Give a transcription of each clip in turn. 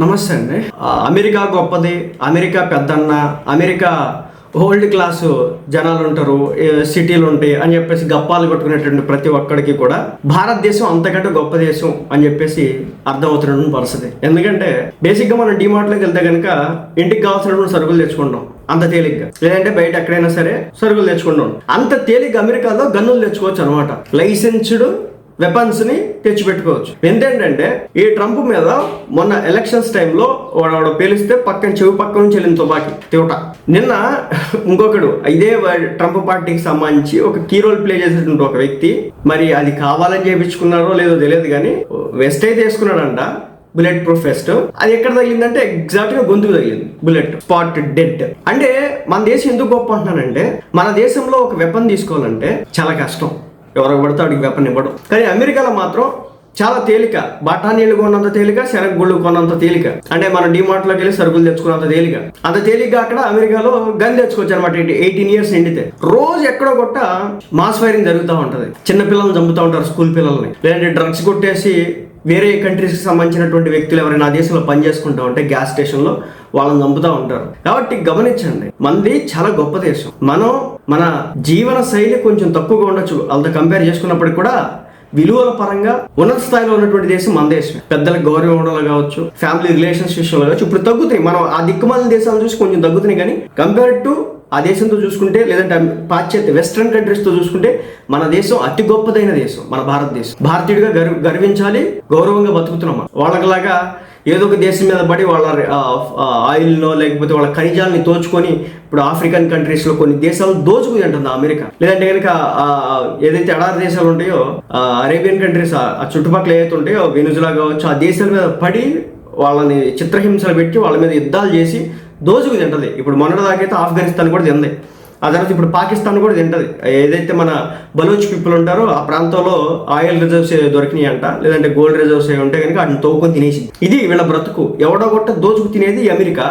నమస్తే అండి. అమెరికా గొప్పది అమెరికా పెద్దన్న అమెరికా ఓల్డ్ క్లాస్ జనాలు ఉంటారు సిటీలు ఉంటాయి అని చెప్పేసి గప్పాలు కొట్టుకునేటువంటి ప్రతి ఒక్కడికి కూడా భారతదేశం అంతకంటే గొప్ప దేశం అని చెప్పేసి అర్థమవుతున్నటువంటి పరిస్థితి. ఎందుకంటే బేసిక్గా మనం డిమార్ట్లోకి వెళ్తే కనుక ఇంటికి కావాల్సినటువంటి సరుకులు తెచ్చుకుంటాం అంత తేలిగ్గా. లేదంటే బయట ఎక్కడైనా సరే సరుకులు తెచ్చుకుంటాం. అంత తేలిగ్గా అమెరికాలో గన్నులు తెచ్చుకోవచ్చు అనమాట లైసెన్స్డ్ వెపన్స్ని తెచ్చిపెట్టుకోవచ్చు. ఏంటంటే ఈ ట్రంప్ మీద మొన్న ఎలక్షన్స్ టైంలో వాడు పేలిస్తే పక్కన చెవి పక్క నుంచి వెళ్ళిన తుపాకి తివట. నిన్న ఇంకొకడు ఇదే ట్రంప్ పార్టీకి సంబంధించి ఒక కీ రోల్ ప్లే చేసేటువంటి ఒక వ్యక్తి మరి అది కావాలని చేయించుకున్నారో లేదో తెలియదు కానీ వెస్ట్ అయితే వేసుకున్నాడంట బుల్లెట్ ప్రూఫ్ వెస్ట్ అది ఎక్కడ తగిలిందంటే ఎగ్జాక్ట్గా గొంతుకు తగిలింది బుల్లెట్ స్పాట్ డెడ్ అంటే మన దేశం ఎందుకు గొప్ప అంటున్నానంటే మన దేశంలో ఒక వెపన్ తీసుకోవాలంటే చాలా కష్టం. ఎవరికి పడితే వాడికి వెపన్ ఇవ్వడం. కానీ అమెరికాలో మాత్రం చాలా తేలిక. బఠానీలు కొన్నంత తేలిక శనగ గుళ్ళు కొన్నంత తేలిక. అంటే మనం డిమార్ట్లోకి వెళ్ళి సరుకులు తెచ్చుకున్నంత తేలిక. అంత తేలిగ్గా అక్కడ అమెరికాలో గన్ తెచ్చుకోవచ్చు అనమాట ఎయిటీన్ ఇయర్స్ నిండితే రోజు ఎక్కడో కొట్ట మాస్ ఫైరింగ్ జరుగుతూ ఉంటుంది. చిన్న పిల్లల్ని చంపుతూ ఉంటారు స్కూల్ పిల్లల్ని. లేదంటే డ్రగ్స్ కొట్టేసి వేరే కంట్రీస్కి సంబంధించినటువంటి వ్యక్తులు ఎవరైనా ఆ దేశంలో పనిచేసుకుంటా ఉంటే గ్యాస్ స్టేషన్లో వాళ్ళని చంపుతూ ఉంటారు. కాబట్టి గమనించండి మనది చాలా గొప్ప దేశం. మనం మన జీవన శైలి కొంచెం తక్కువగా ఉండొచ్చు. వాళ్ళతో కంపేర్ చేసుకున్నప్పటికి కూడా విలువల పరంగా ఉన్నత స్థాయిలో ఉన్నటువంటి దేశం మన దేశం పెద్దలకు గౌరవం ఇవ్వడంలో కావచ్చు ఫ్యామిలీ రిలేషన్స్ విషయంలో కావచ్చు ఇప్పుడు తగ్గుతాయి. మనం ఆ దిక్కుమాల దేశాలను చూసి కొంచెం తగ్గుతున్నాయి కానీ కంపేర్ టు ఆ దేశంతో చూసుకుంటే లేదంటే పాశ్చాత్య వెస్ట్రన్ కంట్రీస్తో చూసుకుంటే మన దేశం అతి గొప్పదైన దేశం మన భారతదేశం భారతీయుడిగా గర్వ గర్వించాలి గౌరవంగా బతుకుతున్నాం మనం. వాళ్ళకిలాగా ఏదో ఒక దేశం మీద పడి వాళ్ళ ఆయిల్లో లేకపోతే వాళ్ళ ఖనిజాలని తోచుకొని ఇప్పుడు ఆఫ్రికన్ కంట్రీస్లో కొన్ని దేశాలు దోచుకుని ఉంటుంది అమెరికా లేదంటే కనుక ఏదైతే ఎడారి దేశాలు ఉంటాయో అరేబియన్ కంట్రీస్ ఆ ఆ చుట్టుపక్కల ఏదైతే ఉంటాయో వెనుజులా కావచ్చు ఆ దేశాల మీద పడి వాళ్ళని చిత్రహింసలు పెట్టి వాళ్ళ మీద యుద్ధాలు చేసి దోసుకు తింటది. ఇప్పుడు మొన్నటి దాకైతే ఆఫ్ఘనిస్తాన్ కూడా తింది. ఆ తర్వాత ఇప్పుడు పాకిస్తాన్ కూడా తింటది. ఏదైతే మన బలోచ్ పీపుల్ ఉంటారో ఆ ప్రాంతంలో ఆయిల్ రిజర్వ్స్ దొరికినాయి అంట లేదంటే గోల్డ్ రిజర్వ్స్ ఉంటే ఉంటాయి కనుక వాటిని తోకొని తినేసి ఇది వీళ్ళ బ్రతుకు. ఎవడో కొట్ట దోచుకు తినేది అమెరికా.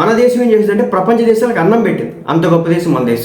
మన దేశం ఏం చేసిందంటే ప్రపంచ దేశాలకు అన్నం పెట్టింది. అంత గొప్ప దేశం మన దేశం.